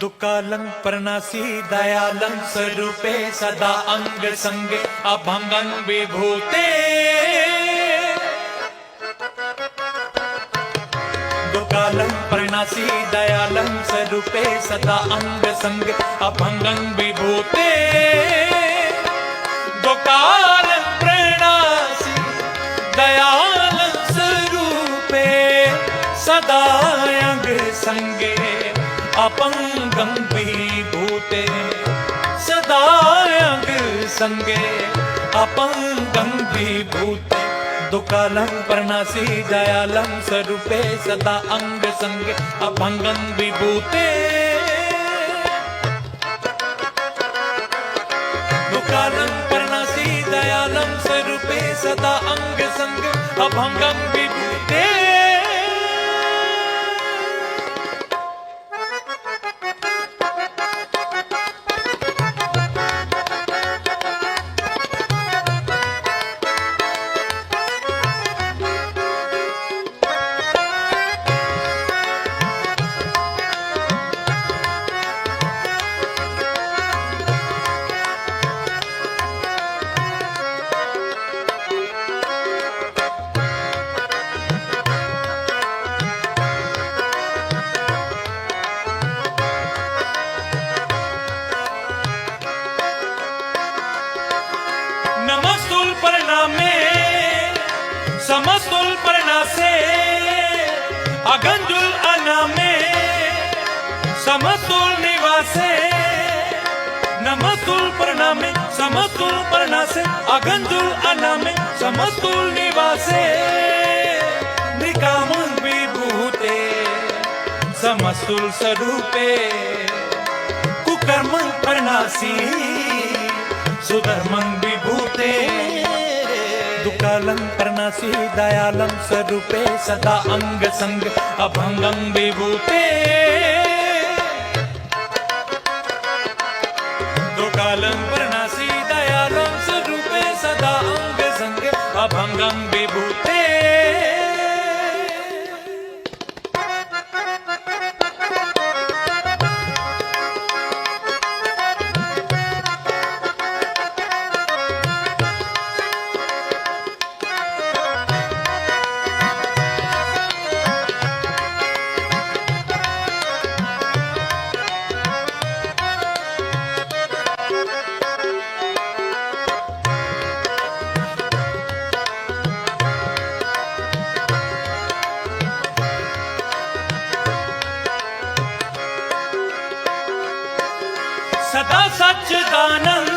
दुकालं प्रणासी दयालं स्वरूपे सदा अंग संगे अभंगं विभूते दुकालं प्रणासी दयालं स्वरूपे सदा अंग संगे अभंगं विभूते दुकालं प्रणासी दयालं स्वरूपे सदा अंग संगे अपंगं विभूते सदा अंग संगे अपंगं विभूते दुकालं प्रणासी दयालं स्वरूपे सदा अंग संगे अभंगं विभूते दुकालं प्रणासी दयालं स्वरूपे सदा अंग संग परिणामे समस्तुल परिणासे अगंजुल अनामे समस्तुल निवासे नमस्तुल परिणामे समस्तुल परिणासे अगंजुल अनामे समस्तुल निवासे निकामं विभूते समस्तुल स्वरूपे कुकर्मं परिणासी सुधर्मं विभूते दुकालं प्रणासी दयालं स्वरूपे सदा अंग संग अभंगं विभूते दुकालं प्रणासी दयालं स्वरूपे सदा अंग संग अभंगं विभूते सदा सच्चिदानंद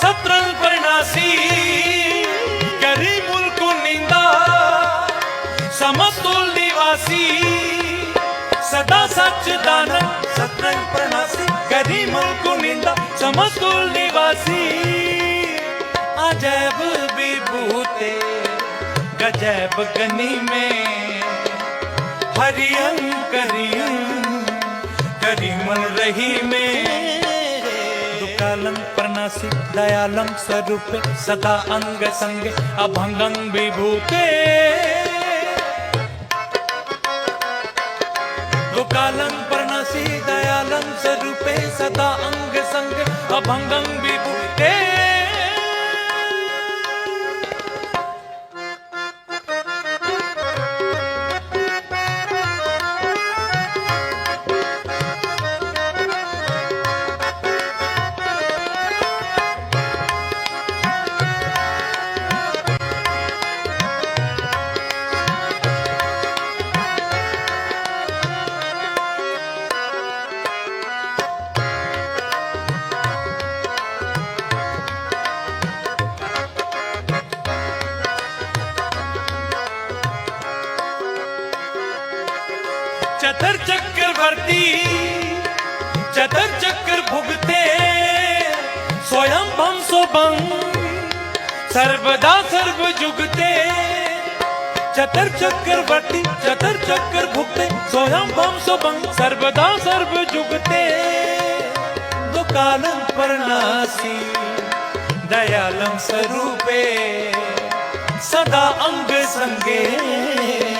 सत्रंग परिणासी करी मुल्क निंदा समस्तुल निवासी सदा सच्चिदानंद सत्रंग परिणासी करी मुल्क निंदा समस्तुल निवासी अजैब विभूते गजैब गनी में हरियं करियं करीमन रही में। दुकालं प्रणासी दयालं स्वरूपे, सदा अंग संग, अभंगं विभूते। दुकालं प्रणासी दयालं स्वरूपे, सदा अंग संग, अभंगं विभूते। चतर चक्रवर्ती चतर चक्र भुगते स्वयं भम सोबम सर्वदा सर्व जुगते चतर चक्रवर्ती चतर चक्र भुगते स्वयं भम सोबम सर्वदा सर्व जुगते दुकालं परनासी दयालं स्वरूपे सदा अंग संगे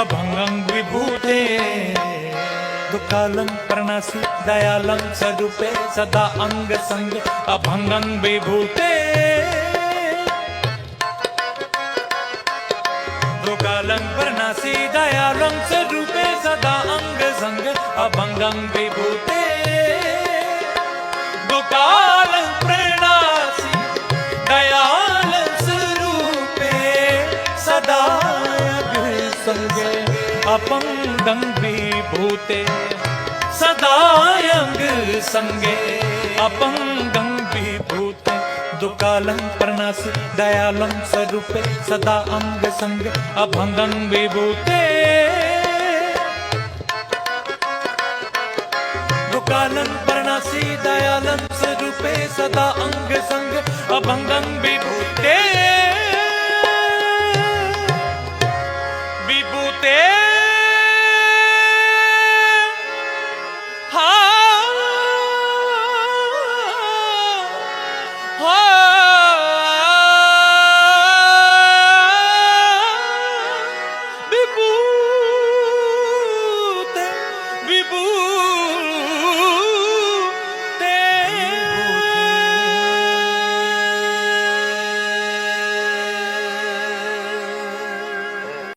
अभंगं विभूते दुःखालं प्रणासि दयालं स्वरूपे सदा अङ्गसङ्ग अभङ्गं विभूते दुःखालं प्रणासि दयालं स्वरूपे सदा अङ्गसङ्ग अभङ्गं विभूते दुःखालं अपङ्गं विभूते सदायङ्ग सङ्गे अपङ्गं विभूते दुकालं प्रणासि दयालं स्वरूपे सदा अङ्ग सङ्ग अभङ्गं विभूते दुकालं प्रणासि दयालं स्वरूपे सदा अङ्ग सङ्ग अभङ्गं विभूते